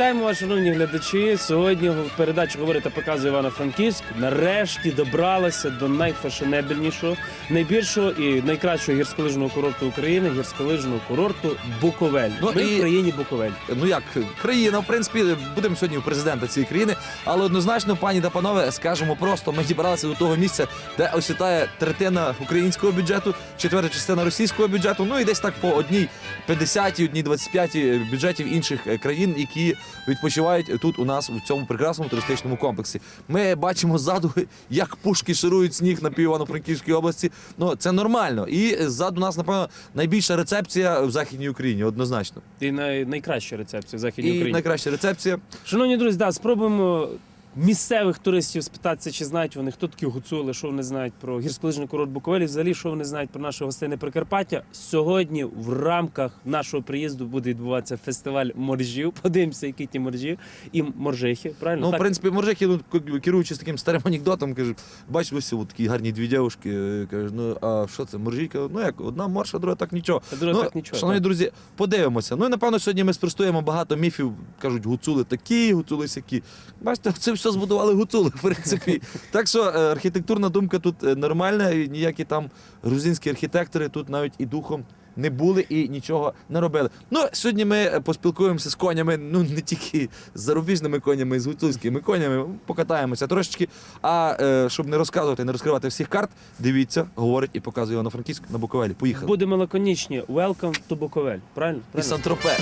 Вітаємо вас, шановні глядачі. Сьогодні передача говорить та показує Івано-Франківськ. Нарешті добралася до найфешенебельнішого, найбільшого і найкращого гірськолижного курорту України гірськолижного курорту Буковель. Ну, Ми і- в країні Буковель. Ну як країна, в принципі, будемо сьогодні у президента цієї країни, але однозначно, пані та панове, скажемо просто, ми дібралися до того місця, де освітає третина українського бюджету, четверта частина російського бюджету. Ну і десь так по одній 50, одній 25 бюджетів інших е, країн, які відпочивають тут у нас у цьому прекрасному туристичному комплексі. Ми бачимо ззаду, як пушки ширують сніг на Івано-Франківській області. Ну це нормально. І ззаду нас, напевно, найбільша рецепція в західній Україні, однозначно. І най... найкраща рецепція в Західній І Україні. найкраща рецепція. Шановні друзі, да, спробуємо місцевих туристів спитатися, чи знають вони, хто такі гуцули, що вони знають про гірськолижний курорт Буковель, і взагалі, що вони знають про наше гостинне Прикарпаття. Сьогодні в рамках нашого приїзду буде відбуватися фестиваль моржів. Подивимося, які ті моржі і моржихи. Правильно? Ну, в так? принципі, мужики, ну, керуючись таким старим анекдотом, каже, бачиш, ось от такі гарні дві дівчинки. е, Каже, ну а що це? Моржійка? Ну як, одна морша, друга так нічого. А друга ну, так нічого, Шановні так. друзі, подивимося. Ну і напевно сьогодні ми спростуємо багато міфів. Кажуть, гуцули такі, гуцули сякі. Бачите, це все збудували гуцули, в принципі. Так що е, архітектурна думка тут е, нормальна, і ніякі там грузинські архітектори тут навіть і духом. Не були і нічого не робили. Ну, сьогодні ми е, поспілкуємося з конями, ну не тільки з зарубіжними конями, з гуцульськими конями. Покатаємося трошечки. А е, щоб не розказувати, не розкривати всіх карт, дивіться, говорить і показує Івано-Франківськ на Буковелі. Поїхали. Будемо лаконічні. Welcome to Буковель. Правильно? І Правильно? Сан-Тропе.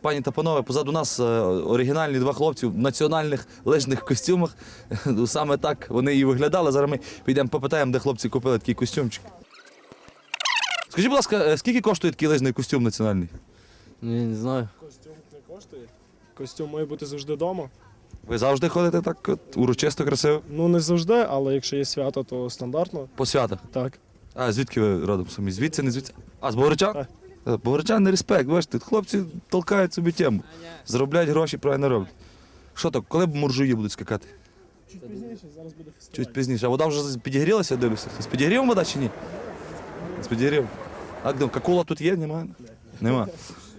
Пані та панове, позаду нас е, оригінальні два хлопці в національних лижних костюмах. Ну, Саме так вони і виглядали. Зараз ми підемо попитаємо, де хлопці купили такий костюмчик. Скажіть, будь ласка, е, скільки коштує такий лижний костюм національний? Ну, я не знаю. Костюм не коштує. Костюм має бути завжди вдома. Ви завжди ходите так от, урочисто, красиво? Ну не завжди, але якщо є свято, то стандартно. По святах. Так. А звідки ви родом самі? Звідси, не звідси? А, з Богородчан? Так. Е, респект, бачите, хлопці толкають собі тему. Заробляють гроші, правильно роблять. Що так, коли б муржуї будуть скакати? Чуть пізніше, зараз буде фестиваль. Чуть пізніше. А вода вже підігрілася, дивлюся. Хтось підігрів вода чи ні? Хтось Підігрів. А де, какула тут є? Немає? Нема.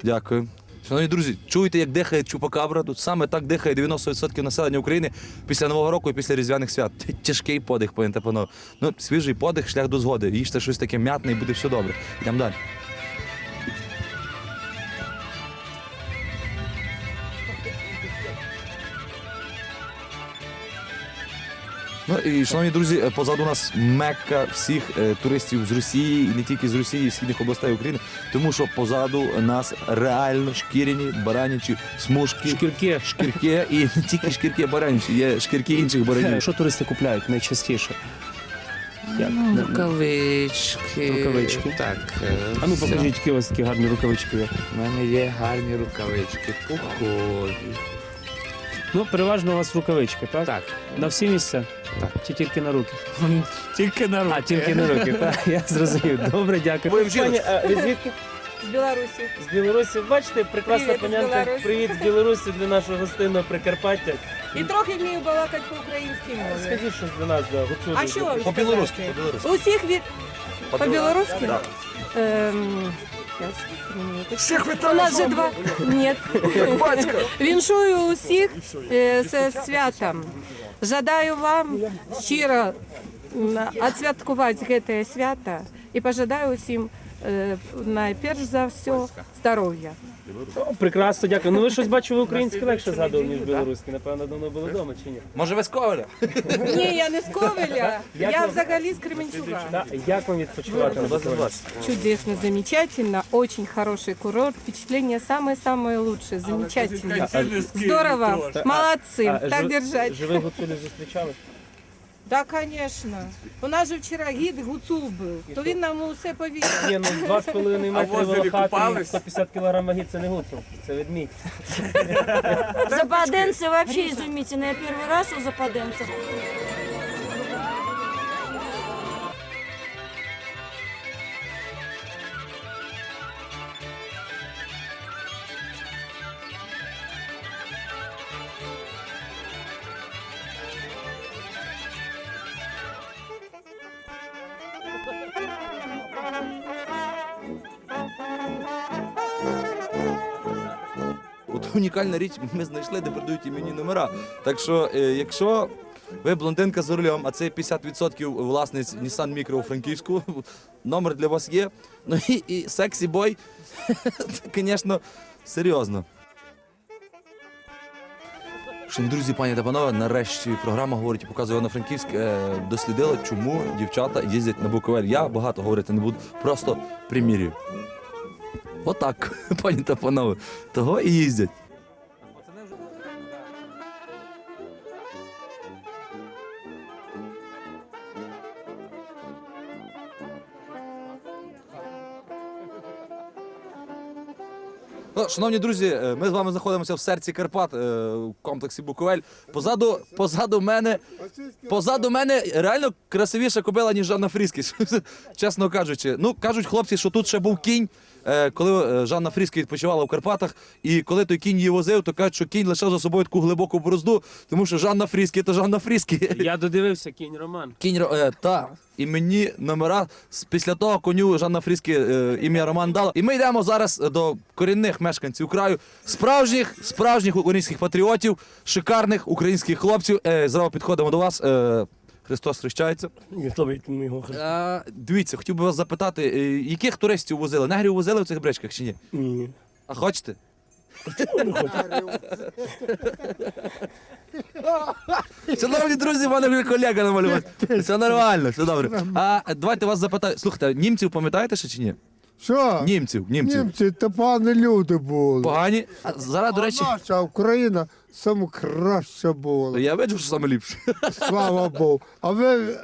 Дякую. Шановні друзі, чуєте, як дихає чупакабра? Тут саме так дихає 90% населення України після Нового року і після Різдвяних свят. Тяжкий подих, пані та панове. Ну, свіжий подих, шлях до згоди. Їжте щось таке м'ятне і буде все добре. Йдемо далі. Ну і шановні друзі, е, позаду нас мекка всіх е, туристів з Росії і не тільки з Росії, з східних областей України, тому що позаду нас реально шкіряні баранячі смужки, Шкірки. шкірки і не тільки шкірки баранячі, є шкірки інших баранів. Що туристи купляють найчастіше? Як? Ну, рукавички. Рукавички. Так. е, А ну покажіть, які у вас такі гарні рукавички є. У мене є гарні рукавички, поході. Ну, переважно у вас рукавички, так? Так. На всі місця? Так. Чи тільки на руки? Тільки на руки. А, тільки на руки, так. Я зрозумів. Добре, дякую. Ви? Пані, а ви звідки? З Білорусі. З Білорусі. Бачите, прекрасна Привіт, з панянка. Білорусі. Привіт з Білорусі для нашого гостинного Прикарпаття. І трохи вмію балакати по-українській мові. Скажіть щось для нас, да, гуцулі. А що вам По-білоруськи, по-білоруськи. Усіх від... По-білоруськи? Да. Ем, щас, минуточку. У нас же два... Ні. Віншую усіх е, з святом. Жадаю вам щиро відсвяткувати це свято і пожадаю усім найперш за все здоров'я. О, прекрасно, дякую. Ну ви щось бачу, ви українське легше згадували, ніж білоруське. Напевно, давно були вдома чи ні? Може, ви з Коваля? Ні, я не з Ковеля, Як я вам? взагалі з Кременчуга. Так, як вам відпочивати на Буковелі? Чудесно, замечательно, очень хороший курорт, впечатления самые-самые лучшие, замечательно. Здорово, молодцы, А, так жи- держать. Живих гуцулів зустрічали? Да, конечно. У нас же вчера гід гуцул був, то він нам усе повірив. Ні, ну 2,5 метри волохати і 150 кг ваги це не гуцул, це ведмідь. Западенцы вообще изумительно. Я первый раз у западенцев. От унікальна річ ми знайшли, де продають імені номера. Так що, е, якщо ви блондинка з рулем, а це 50% власниць Nissan Micro у Франківську, номер для вас є. Ну і, і сексі бой, звісно, серйозно. Шановні друзі, пані та панове, нарешті програма говорить і показує на Франківськ е, дослідила, чому дівчата їздять на Буковель. Я багато говорити не буду, просто примірюю. Отак, пані та панове, того і їздять. Шановні друзі, е, ми з вами знаходимося в серці Карпат е, в комплексі Буковель. Позаду, позаду мене, позаду мене реально красивіша кобила, ніж Жанна Фріскіс. чесно кажучи. Ну, кажуть хлопці, що тут ще був кінь, коли е, Жанна Фріскі відпочивала в Карпатах, і коли той кінь її возив, то кажуть, що кінь лишав за собою таку глибоку борозду, тому що Жанна Фріскі то Жанна Фріскі. Я додивився кінь Роман. Кінь е, та і мені номера після того коню Жанна Фріскі е, ім'я Роман дала. І ми йдемо зараз до корінних мешканців краю, справжніх, справжніх українських патріотів, шикарних українських хлопців. Е, зразу підходимо до вас. Е, Христос хрещається. Е, дивіться, хотів би вас запитати, е, яких туристів возили? Негрів возили в цих бричках чи ні? Ні. А хочете? Шановні друзі, в мене вже колега намалював. Все нормально, все добре. А давайте вас запитаю. Слухайте, німців пам'ятаєте ще чи ні? Що? Німців, німців. Німці то погані люди були. Погані. А зараз, до речі, А наша Україна саме краще була. я бачу, що саме ліпше. Слава Богу. А ви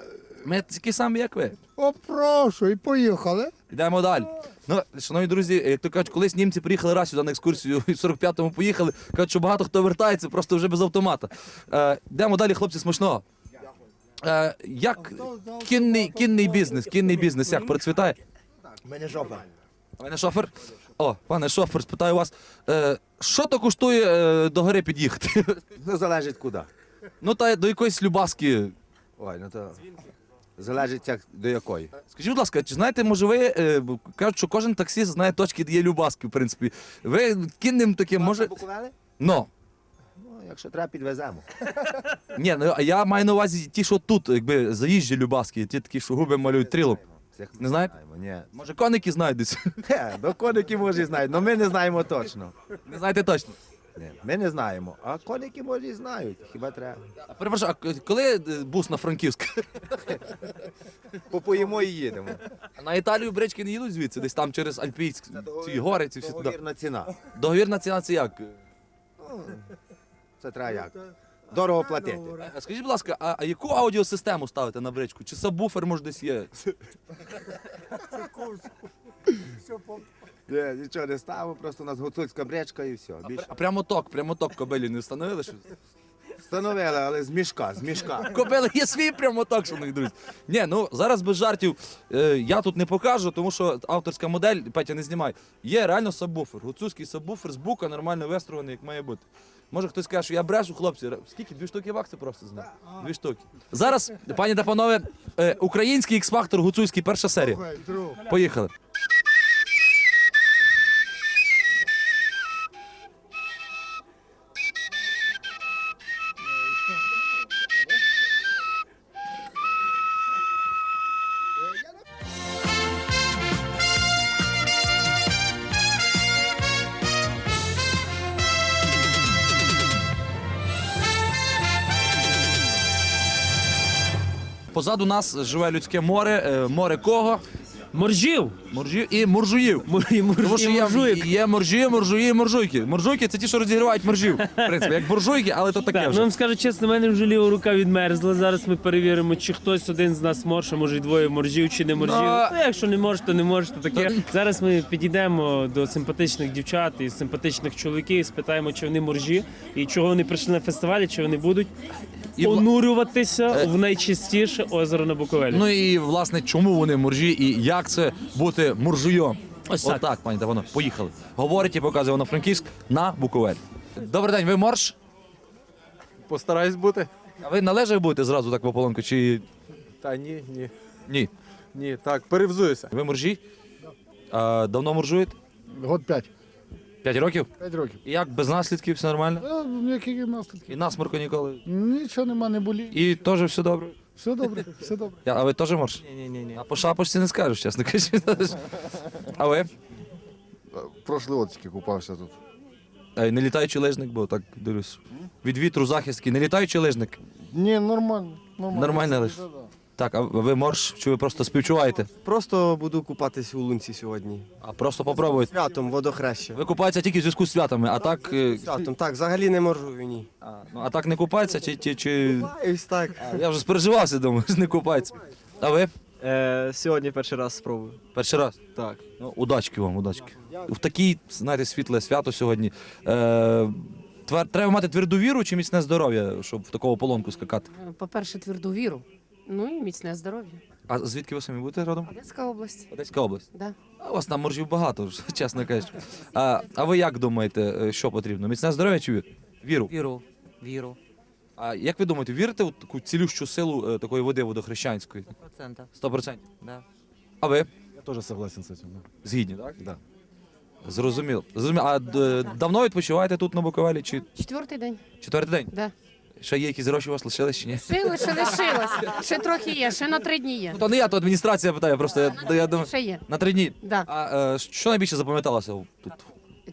Ми такі самі, як ви. о, прошу, і поїхали. Йдемо далі. Ну, шановні друзі, як то кажуть, колись німці приїхали раз сюди на екскурсію, і в 45-му поїхали. Кажуть, що багато хто вертається, просто вже без автомата. Е, йдемо далі, хлопці, смачного. Е, як кінний, кінний бізнес, кінний бізнес як процвітає? Мене жопа. Пане шофер. О, пане шофер, спитаю вас, е, що то коштує е, до гори під'їхати? Ну, залежить куди. ну та до якоїсь любаски. Ой, ну то залежить як до якої. Скажіть, будь ласка, чи знаєте, може ви е, бо кажуть, що кожен таксист знає точки, де є любаски, в принципі. Ви кінним таким може. Буковели? Ну. Ну, якщо треба, підвеземо. Ні, ну а я маю на увазі ті, що тут, якби заїжджі любаски, ті такі, що губи малюють трілом. Не знаєте? знаємо, Ні. Може, коники десь. Хе, до коники може і знають, але ми не знаємо точно. Не знаєте точно. Ні, ми не знаємо. А коники може і знають. Хіба треба. А перепрошую, а к- коли е, бус на Франківськ? Попоїмо і їдемо. А на Італію брички не їдуть звідси, десь там через Альпійськ, ці гори, ці всі туди. Договірна ціна. Договірна ціна це як? Це треба як. Дорого платити. А Скажіть, будь ласка, а, а яку аудіосистему ставите на бричку? Чи сабвуфер може десь є? Ні, нічого не ставимо, просто у нас гуцульська бречка і все. Більше. А прямо ток, прямо ток кобилі не встановили? Що? Встановили, але з мішка, з мішка. Кобили є свій прямоток, шановні друзі. Ні, ну зараз без жартів е, я тут не покажу, тому що авторська модель, Петя, не знімай. Є реально сабвуфер. Гуцульський сабвуфер з бука нормально вистроєний, як має бути. Може хтось каже, що я брешу, хлопці. Скільки? Дві штуки вакси просто знаю. Дві штуки. Зараз, пані та панове, е, український ікс-фактор гуцульський, перша серія. Поїхали. Позаду нас живе людське море. Е, Море кого? Моржів! Моржів і муржуїв. Мур- і мур- Тому що і є, муржуїк. є моржі, муржуї і муржуйки. Муржуйки це ті, що розігрівають моржів. В принципі, як буржуйки, але то таке Так, ну вже. вам скажу чесно, в мене вже ліва рука відмерзла. Зараз ми перевіримо, чи хтось один з нас морж, а може й двоє моржів, чи не моржів. Ну, Ну, якщо не може, то не може, то таке. Зараз ми підійдемо до симпатичних дівчат і симпатичних чоловіків, і спитаємо, чи вони моржі і чого вони прийшли на фестивалі, чи вони будуть І, онурюватися Е. в найчистіше озеро на Буковелі. Ну і власне, чому вони моржі і як це бути муржуйом? Ось так. Отак, пані Тавано, поїхали. Говорить і показує воно Франківськ на Буковель. Добрий день, ви морж? Постараюсь бути. А ви належать будете зразу так в ополонку, чи Та ні, ні, ні? ні. Так, перевзуюся. Ви моржі? А, давно моржуєте? Год п'ять. П'ять років? П'ять років. І як без наслідків все нормально? А, які наслідки? І насморку ніколи. Нічого нема, не болі. І теж все добре. Все добре, все добре. А ви теж морж? Ні, ні, ні. А по шапочці не скажеш, чесно кажучи. А ви? Прошлий от тільки купався тут. Ей, Не літаючий лижник, бо так дивлюсь. Від вітру захистки, не літаючий лижник. Ні, нормально. Нормально, Нормально лиш. Да-да. Так, а ви морж, чи ви просто співчуваєте? Просто буду купатись у лунці сьогодні. А просто попробуйте. Святом, водохреща. Ви купаєтеся тільки в зв'язку з святами, а так. е, Святом, так, взагалі не можу ні. А, ну, а так не купається, чи. чи, чи... Ось так. А, Я вже спереживався, думаю, що не купається. А ви? Е, сьогодні перший раз спробую. Перший раз. Так. Ну, удачки вам, удачки. В такій, знаєте, світле свято сьогодні. Е, твер- треба мати тверду віру чи міцне здоров'я, щоб в такого полонку скакати. По-перше, тверду віру. Ну і міцне здоров'я. А звідки ви самі будете родом? Одеська область. Одеська область. Да. А у вас там моржів багато, ж, чесно кажучи. А, а ви як думаєте, е, що потрібно? Міцне здоров'я чи вір? Віру? Віру. Віру. А як ви думаєте, вірите в таку цілющу силу е, такої води водохрещанської? Процента. 100%? Да. А ви? Я теж согласен з цим. Згідні, так? Да. Зрозуміло. Зрозуміло. А д- давно відпочиваєте тут на Буковелі чи Четвертий день. четвертий день? Да. Ще є якісь гроші у вас лишились чи ні? Ще лише лишилось. Ще трохи є, ще на три дні є. Ну, то не я, то адміністрація питає, просто я, я думаю. Ще є. На три дні. Да. А е, що найбільше запам'яталося тут?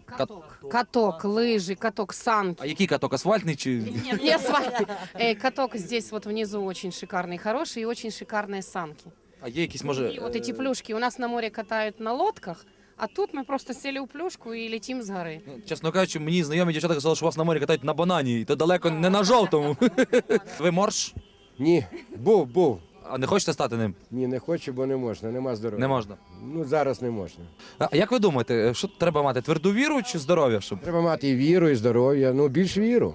Каток. Каток, лыжи, каток, санки. А який каток асфальтний чи. Нет, не асфальт. Э, Каток здесь вот внизу очень шикарный, хороший и очень шикарные санки. А є якісь, може. И вот эти плюшки у нас на море катают на лодках, а тут мы просто сели у плюшку и летим с горы. Ну, Чесно кажучи, мені знайомі дівчата казали, що вас на морі катають на банані, і то далеко не на жовтому. Ви морж? Ні, був, був. А не хочете стати ним? Ні, не хочу, бо не можна, нема здоров'я. Не можна. Ну зараз не можна. А як ви думаєте, що треба мати? Тверду віру чи здоров'я? Щоб... Треба мати і віру, і здоров'я. Ну більш віру.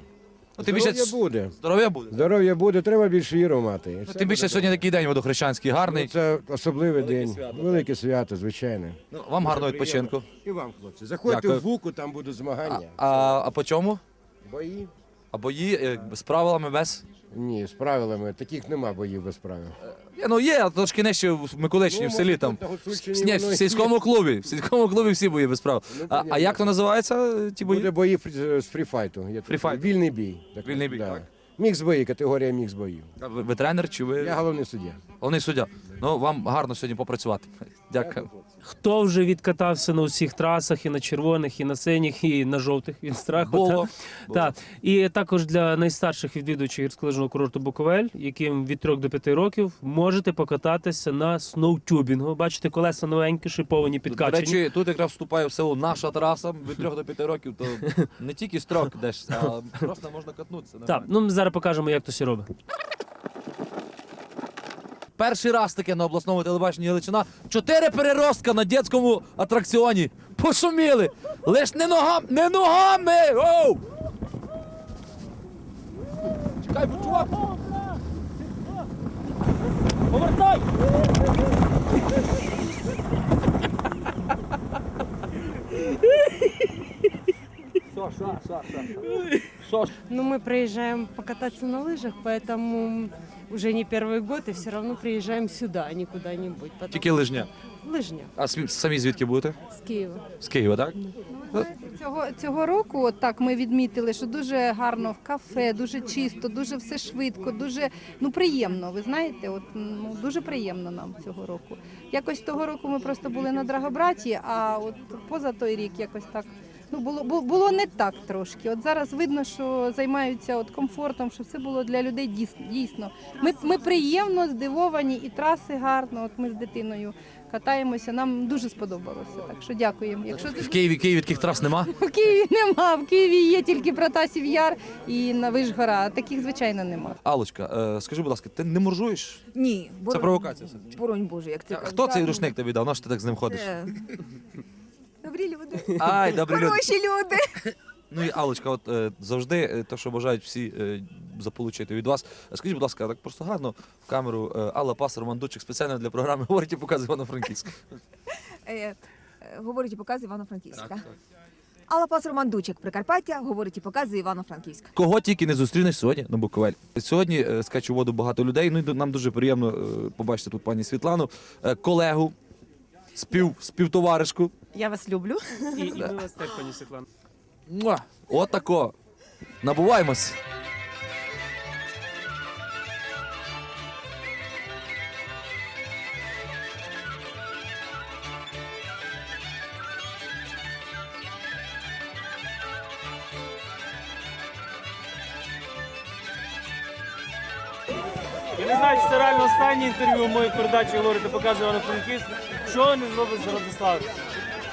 Ну, тим більше Здоров'я буде. здоров'я буде. Здоров'я буде, треба більш віру мати. І Ну, все тим більше сьогодні такий день водохрещанський, гарний. Ну, Це особливий день, велике свято, звичайно. Ну, вам гарного відпочинку. І вам, хлопці. Заходьте Дякую. в буку, там будуть А, змагання. а, а по чому? Бої? А бої е, з правилами без? Ні, з правилами. Таких нема боїв без правил. Є, ну є, трошки нижче в Миколичині, в Ну, селі може, там. на Гуцульщині Ні, воно в і сільському клубі. В сільському клубі всі бої без правил. Ну, А, а понятно. як то називається е, ті бої? Буде бої фрі- з фріфайту. Є Фріфайт. Вільний бій. Так, Вільний бій, так. Мікс бої, категорія мікс боїв. А Ви, ви тренер чи ви Я головний суддя. головний суддя? Ну вам гарно сьогодні попрацювати. Дякую. Хто вже відкатався на усіх трасах, і на червоних, і на синіх, і на жовтих від страху. Було. та- Так. І також для найстарших відвідувачів гірськолижного курорту Буковель, яким від 3 до 5 років, можете покататися на сноутюбінгу. Бачите, колеса новенькі, шиповані, До підкачені. речі, тут якраз вступає в село наша траса від 3 до 5 років, то не тільки строк деш, а просто можна катнутися. Так, ну ми зараз покажемо, як то все робить. Перший раз таке на обласному телебаченні Галичина. Чотири переростка на дитячому атракціоні. Пошуміли. Лиш не ногами, не ногами! Оу! Чекай, бо чувак! Повертай! Що, що, що, що? Що ж? Ну, мы приезжаем покататься на лыжах, поэтому уже не первый год, и все равно приезжаем сюда, а не куда-нибудь. Потом... Тільки лижня. Лыжня А самі звідки будете? с Киева. З Києва, так? Цього, цього року от так ми відмітили, що дуже гарно в кафе, дуже чисто, дуже все швидко, дуже ну приємно. Ви знаєте, от ну дуже приємно нам цього року. Якось того року ми просто були на Драгобраті, а от поза той рік якось так. Ну було бу- було не так трошки. От зараз видно, що займаються от комфортом, що все було для людей дійсно. дійсно. Ми, ми приємно здивовані, і траси гарно. От ми з дитиною катаємося. Нам дуже сподобалося. Так що дякуємо. Якщо В Києві, Києві таких трас нема. в Києві нема. В Києві є тільки Протасів Яр і на Вишгора. а Таких звичайно нема. Алочка, е, скажи, будь ласка, ти не моржуєш? Ні, Це провокація. боронь Боже, як А Хто цей рушник тобі дав? На що ти так з ним ходиш? Добрі люди, Ай, добрі люди. люди. Ну і Алочка, от е, завжди е, те, що бажають всі е, заполучити від вас. Скажіть, будь ласка, так просто гарно в камеру е, Алла Пас, Роман Дучик спеціально для програми говорить і показує Івано-Франківськ. Говорить і показує Івано-Франківська. Алла Пас Роман Дучик, Прикарпаття, говорить і показує Івано-Франківськ. Кого тільки не зустрінеш сьогодні на Буковель. Сьогодні е, скаче воду багато людей. Ну і нам дуже приємно е, побачити тут пані Світлану, е, колегу. спів, співтоваришку. Я вас люблю. І, і ми вас теж, пані Світлана. Муа! От тако. Набуваємось. Я не знаю, чи це реально останнє інтерв'ю моїй передачі говорити показує Івано Франківськ. Що не зробить за Радислав?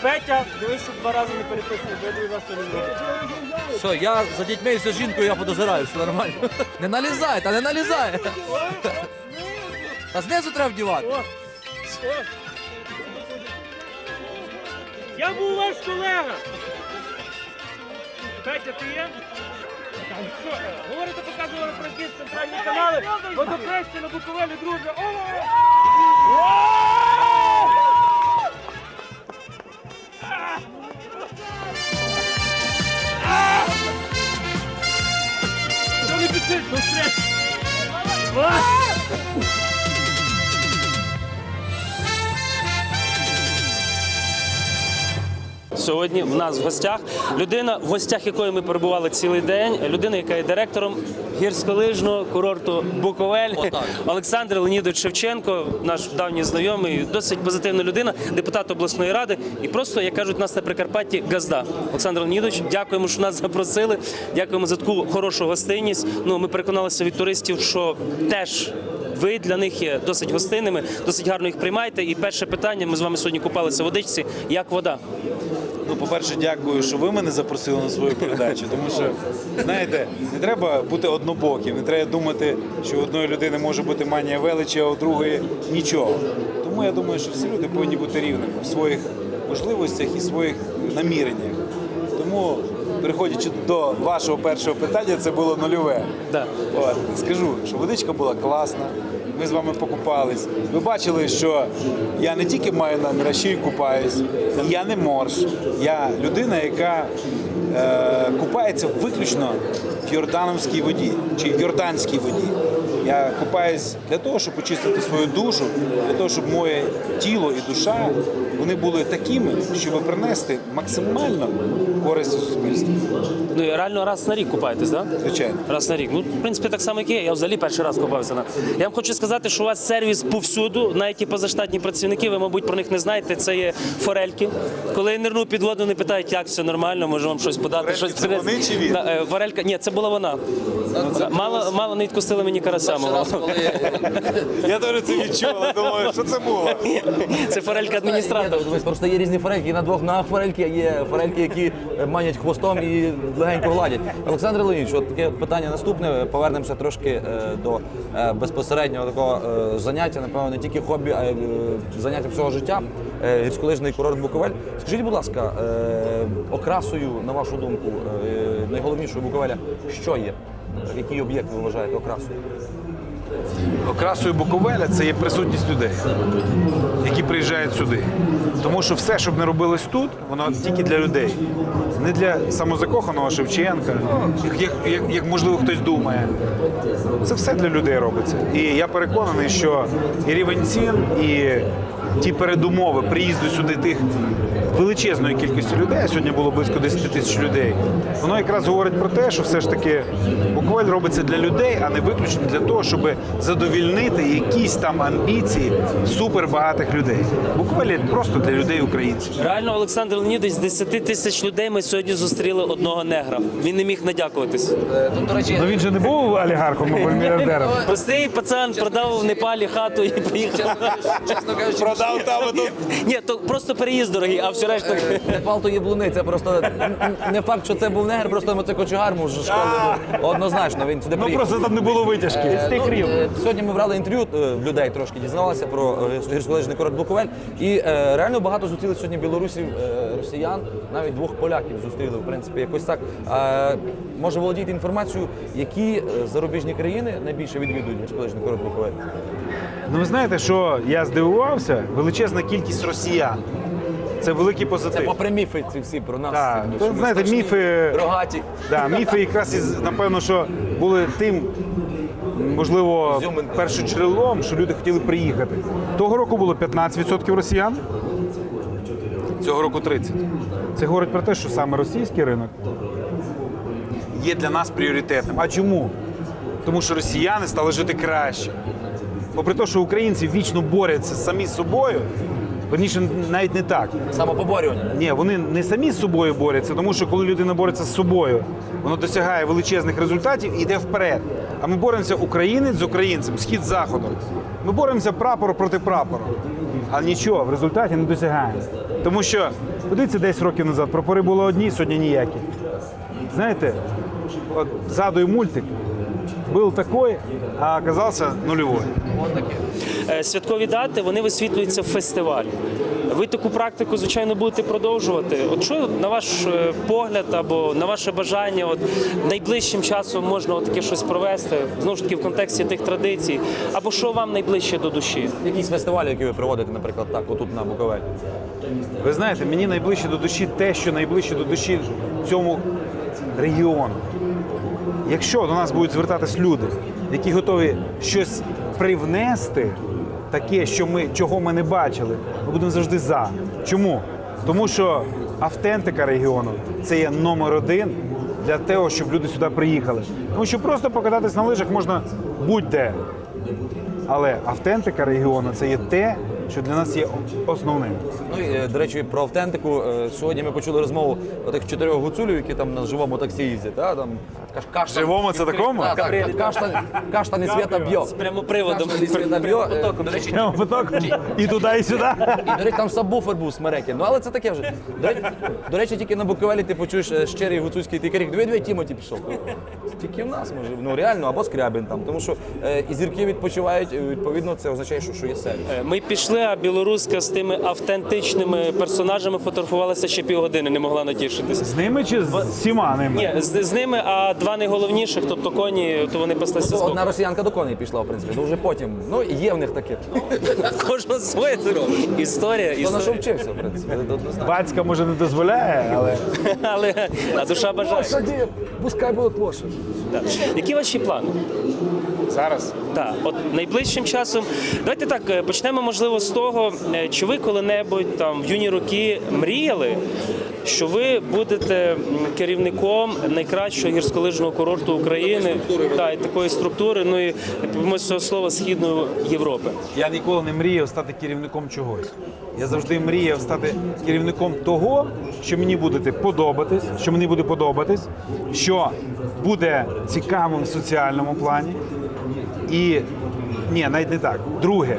Петя, дивись, щоб два рази не переписував, бо я то не зробив. Що, я за дітьми і за жінкою я подозираю, все нормально. Не налізай, та не налізай. Та знизу треба вдівати. Я був ваш колега! Петя, ти є? Що, говорите, показували франківськ центральні канали, водохрещі на Буковелі, друже. О! What? Сьогодні в нас в гостях людина, в гостях якої ми перебували цілий день. Людина, яка є директором гірськолижного курорту Буковель. Олександр Леонідович Шевченко, наш давній знайомий, досить позитивна людина, депутат обласної ради. І просто, як кажуть, нас на Прикарпатті газда. Олександр Леонідович, дякуємо, що нас запросили. Дякуємо за таку хорошу гостинність. Ну, ми переконалися від туристів, що теж. Ви для них є досить гостинними, досить гарно їх приймаєте. І перше питання: ми з вами сьогодні купалися в водичці. Як вода? Ну, по-перше, дякую, що ви мене запросили на свою передачу. Тому що, знаєте, не треба бути однобоким, не треба думати, що у одної людини може бути манія величі, а у другої нічого. Тому я думаю, що всі люди повинні бути рівними в своїх можливостях і своїх наміреннях. Тому, переходячи до вашого першого питання, це було нульове. Да. От, скажу, що водичка була класна. Ми з вами покупались. Ви бачили, що я не тільки маю намір, а ще й купаюсь. Я не морж. Я людина, яка е, купається виключно в Йордановській воді чи в Йорданській воді. Я купаюсь для того, щоб очистити свою душу, для того, щоб моє тіло і душа вони були такими, щоб принести максимально користь суспільству. Ну і реально раз на рік купаєтесь, так? Да? Звичайно. Раз на рік. Ну, в принципі, так само, як і я. Я взагалі перший раз купався. На... Я вам хочу сказати, що у вас сервіс повсюду, навіть і позаштатні працівники, ви, мабуть, про них не знаєте. Це є форельки. Коли я нирну під воду, не питають, як все нормально, може вам щось подати. Форельки щось це принести. вони чи він? Да, е, Форелька, ні, це була вона. Мало, мало не відкусили мені карася. мого. Я теж це відчув, але думаю, що це було. Це форелька адміністратора. Просто є різні форельки. На двох ногах форельки а є форельки, які манять хвостом і легенько гладять. Олександр Леонідович, от таке питання наступне. Повернемося трошки е, до е, безпосереднього такого е, заняття, напевно, не тільки хобі, а й заняття всього життя. Гірськолижний курорт Буковель. Скажіть, будь ласка, окрасою, на вашу думку, найголовнішою Буковеля, що є? Який об'єкт ви вважаєте окрасою? Окрасою Буковеля це є присутність людей, які приїжджають сюди. Тому що все, що б не робилось тут, воно тільки для людей. Не для самозакоханого Шевченка, як, як, як, можливо хтось думає. Це все для людей робиться. І я переконаний, що і рівень цін, і ті передумови приїзду сюди тих величезної кількості людей, а сьогодні було близько 10 тисяч людей, воно якраз говорить про те, що все ж таки Буковель робиться для людей, а не виключно для того, щоб задовільнити якісь там амбіції супербагатих людей. Буковель є просто для людей українців. Реально, Олександр Леонідович, з 10 тисяч людей ми сьогодні зустріли одного негра. Він не міг надякуватись. До речі, Ну він же не був олігархом або мільярдером. Простий пацан продав в Непалі хату і поїхав. чесно кажучи, Продав там тут. Ні, то просто переїзд дорогий, а все решта. Непал то є блуни, це просто не факт, що це був негр, просто це кочегар був школи. був. Однозначно, він сюди Ну приїхав. просто там не було витяжки. Ну, е, Сьогодні ми брали інтерв'ю е, в людей трошки дізнавалися про е, гірськолижний курорт Буковель. І е, реально багато зустріли сьогодні білорусів, е, росіян, навіть двох поляків зустріли, в принципі, якось так. Е, може володіти інформацією, які е, зарубіжні країни найбільше відвідують гірськолижний курорт Буковель. Ну ви знаєте, що я здивувався? Величезна кількість росіян. Це великий Це попри міфи ці всі про нас. Так, що то, ми знаєте, страшні, міфи- рогаті. Да, міфи якраз із напевно, що були тим, можливо, першим джерелом, що люди хотіли приїхати. Того року було 15% росіян. цього року 30. Це говорить про те, що саме російський ринок є для нас пріоритетним. А чому? Тому що росіяни стали жити краще. Попри те, що українці вічно борються самі з собою, верніше навіть не так. Самопоборювання. Ні, вони не самі з собою борються, тому що коли людина бореться з собою, вона досягає величезних результатів і йде вперед. А ми боремося українець з українцем, схід з заходом. Ми боремося прапор проти прапору. А нічого, в результаті не досягаємо. Тому що, подивіться, 10 років назад прапори були одні, сьогодні ніякі. Знаєте, от згадую мультик. Був такий, а оказався нульовий. Е, Святкові дати вони висвітлюються в фестивалі. Ви таку практику, звичайно, будете продовжувати. От що на ваш е, погляд або на ваше бажання, от найближчим часом можна от таке щось провести, знову ж таки в контексті тих традицій, або що вам найближче до душі? Якісь фестивалі, які ви проводите, наприклад, так, отут на Буковелі. Ви знаєте, мені найближче до душі те, що найближче до душі цьому регіону. Якщо до нас будуть звертатись люди, які готові щось привнести, таке, що ми, чого ми не бачили, ми будемо завжди за. Чому? Тому що автентика регіону це є номер один для того, щоб люди сюди приїхали. Тому що просто покататись на лижах можна будь-де. Але автентика регіону це є те, що для нас є основним. Ну і е, до речі, про автентику. Е, Сьогодні ми почули розмову отих чотирьох гуцулів, які там на живому таксі їздять. Та, там, каш, каштан, Живому це такому? Так, каштан і свята б'є. З прямоприводом. Свята. Е, До речі, Прямо і туди, і сюди. І, до речі, там сабвуфер був смереки. Ну але це таке вже. До речі, до речі, тільки на Буковелі ти почуєш щирий гуцульський тикарік. Дві дві Тімоті пішов. Тільки в нас може. Ну реально, або Скрябін там. Тому що і зірки відпочивають, відповідно, це означає, що, що є сервіс. Ми пішли, а білоруська з тими автентичними персонажами фотографувалася ще півгодини, не могла натішитися. З ними чи з всіма ними? Ні, з, з ними, а два найголовніших, тобто коні, то вони паслися з боку. одна росіянка до коней пішла, в принципі. Ну вже потім. Ну є в них таке. Кожного своє це робить. Історія, Хто на що історія. вчився, в принципі. однозначно. Батька може не дозволяє, але Але а душа бажає. пускай буде площа. Так. Які ваші плани? Зараз Так, от найближчим часом. Давайте так е, почнемо, можливо, з того, е, чи ви коли-небудь там в юні роки мріяли, що ви будете керівником найкращого гірськолижного курорту України та, і такої структури, ну і помимо цього слова Східної Європи. я ніколи не мріяв стати керівником чогось. Я завжди мріяв стати керівником того, що мені буде подобатись, що мені буде подобатись, що буде цікавим в соціальному плані. І ні, навіть не так. Друге,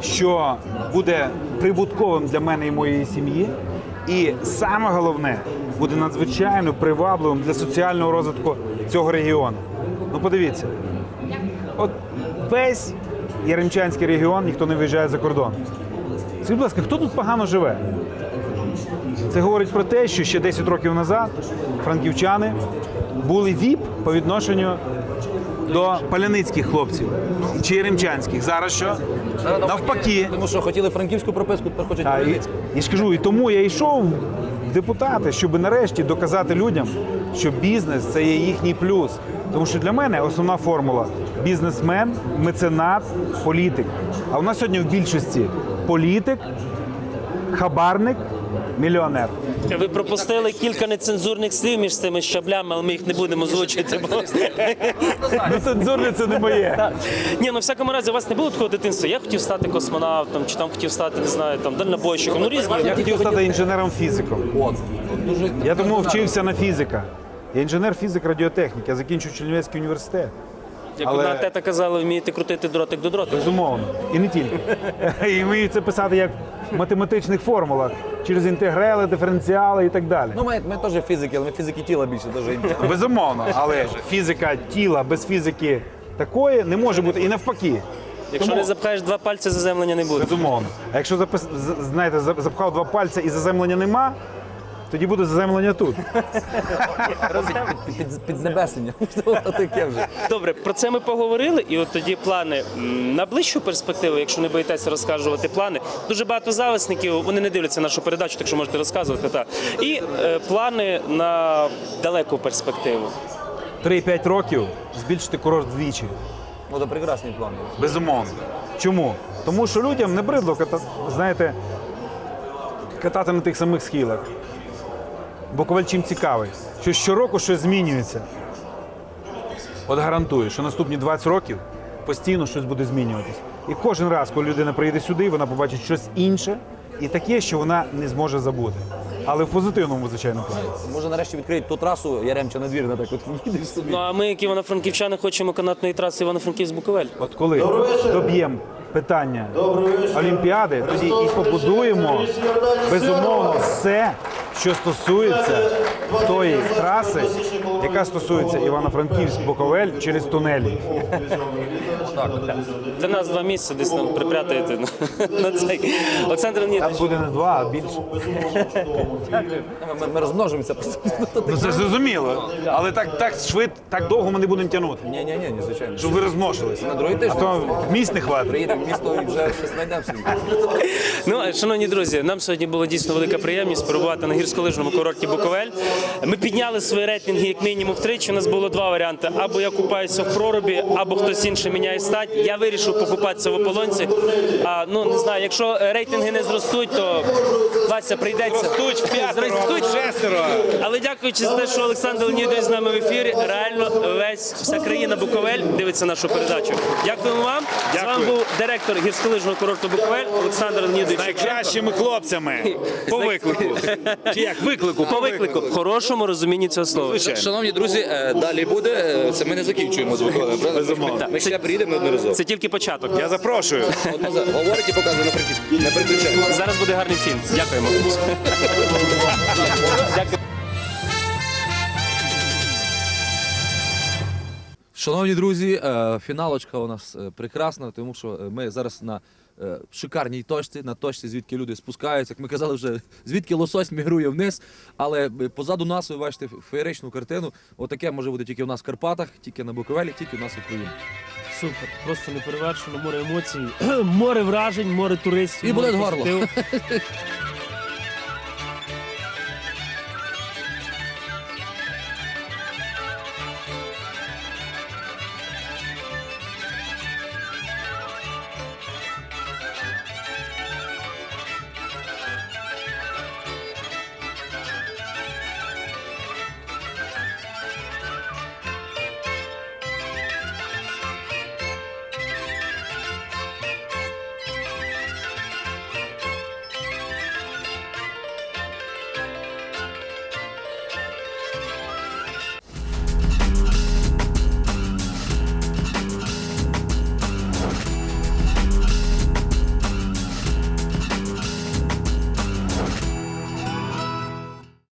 що буде прибутковим для мене і моєї сім'ї. І саме головне буде надзвичайно привабливим для соціального розвитку цього регіону. Ну, подивіться, от весь Яремчанський регіон ніхто не виїжджає за кордон. Скажіть, будь ласка, хто тут погано живе? Це говорить про те, що ще 10 років назад франківчани були ВІП по відношенню до паляницьких хлопців чи яремчанських. Зараз що? Навпаки. Тому що хотіли франківську прописку, тепер хочуть і, Хмельницьку. і ж кажу, і тому я йшов в депутати, щоб нарешті доказати людям, що бізнес це є їхній плюс. Тому що для мене основна формула бізнесмен, меценат, політик. А у нас сьогодні в більшості політик, хабарник, мільйонер. Ви пропустили кілька нецензурних слів між цими щаблями, але ми їх не будемо озвучити. Бо... Нецензурне це не моє. Ні, ну в всякому разі, у вас не було такого дитинства. Я хотів стати космонавтом, чи там хотів стати, не знаю, там дальнобойщиком. Ну різні. Я хотів стати інженером-фізиком. Я тому вчився на фізика. Я інженер фізик радіотехніки, я закінчив Чернівецький університет. Як Але- одна тета казала, вмієте крутити дротик до дротика. Безумовно. І не тільки. І вмію це писати як в математичних формулах через інтеграли, диференціали і так далі. Ну, ми, ми теж фізики, але ми фізики тіла більше дуже. Безумовно, але фізика тіла без фізики такої не може бути і навпаки. Якщо не запхаєш два пальці, заземлення не буде. Безумовно. А якщо запис... знаєте, за- запхав два пальця і заземлення нема, тоді буде заземлення тут. Під, під, підзнебесення. Таке вже. Добре, про це ми поговорили, і от тоді плани м, на ближчу перспективу, якщо не боїтеся розказувати плани. Дуже багато зависників, вони не дивляться нашу передачу, так що можете розказувати. Та. І е, плани на далеку перспективу. 3-5 років збільшити курорт вдвічі. Ну, це прекрасний план. Безумовно. Чому? Тому що людям не бридло, ката- знаєте, катати на тих самих схилах. Буковель чим цікавий, що щороку щось змінюється. От гарантую, що наступні 20 років постійно щось буде змінюватись. І кожен раз, коли людина приїде сюди, вона побачить щось інше і таке, що вона не зможе забути. Але в позитивному, звичайно, плані. Може нарешті відкриють ту трасу Яремча надвірна, так от їдеш собі. Ну а ми, як івано-франківчани, хочемо канатної траси Івано-Франківськ Буковель. От коли доб'ємо питання Олімпіади, тоді і побудуємо безумовно все, що стосується тої траси, яка стосується Івано-Франківськ-Буковель через тунелі. Для нас два місяці десь нам припрятаєте на, цей. Олександр Леонідович, Там буде не два, а більше. Ми, ми розмножимося. Ну це зрозуміло. Але так, так швидко, так довго ми не будемо тягнути. Ні, ні, ні, ні, звичайно. Щоб ви розмножилися. На другий А тиждень то місць не хватить. приїдемо в місто і вже щось знайдемо. Ну, е, шановні друзі, нам сьогодні була дійсно велика приємність перебувати на гірськолижному курорті Буковель. Ми підняли свої рейтинги як мінімум втричі. У нас було два варіанти: або я купаюся в прорубі, або хтось інший міняє стать. Я вирішив покупатися в ополонці. А ну не знаю, якщо рейтинги не зростуть, то Вася прийдеться. Ростуть в п'ятеро, Зростуть. в шестеро. Але дякуючи за те, що Олександр Леонідович з нами в ефірі, реально весь вся країна Буковель дивиться нашу передачу. Дякуємо вам. З Дякую. вами був директор гірськолижного курорту Буковель Олександр Леонідович. Найкращими хлопцями. По виклику. Чи як? Виклику. По виклику в хорошому розумінні цього слова. Шановні друзі, е, далі буде. е, Це ми не закінчуємо з Буковелем, правда? Ми ще приїдемо неодноразово. Це тільки початок. Я запрошую. Говорить і показує на Франківську. Зараз буде гарний фільм. Дякуємо. Шановні друзі, е, фіналочка у нас е, прекрасна, тому що е, ми зараз на шикарній точці, на точці, звідки люди спускаються. Як ми казали, вже звідки лосось мігрує вниз. Але позаду нас ви бачите феєричну картину. Отаке може бути тільки у нас в Карпатах, тільки на Буковелі, тільки у нас в Україні. Супер, просто неперевершено, море емоцій, море вражень, море туристів. І болить горло.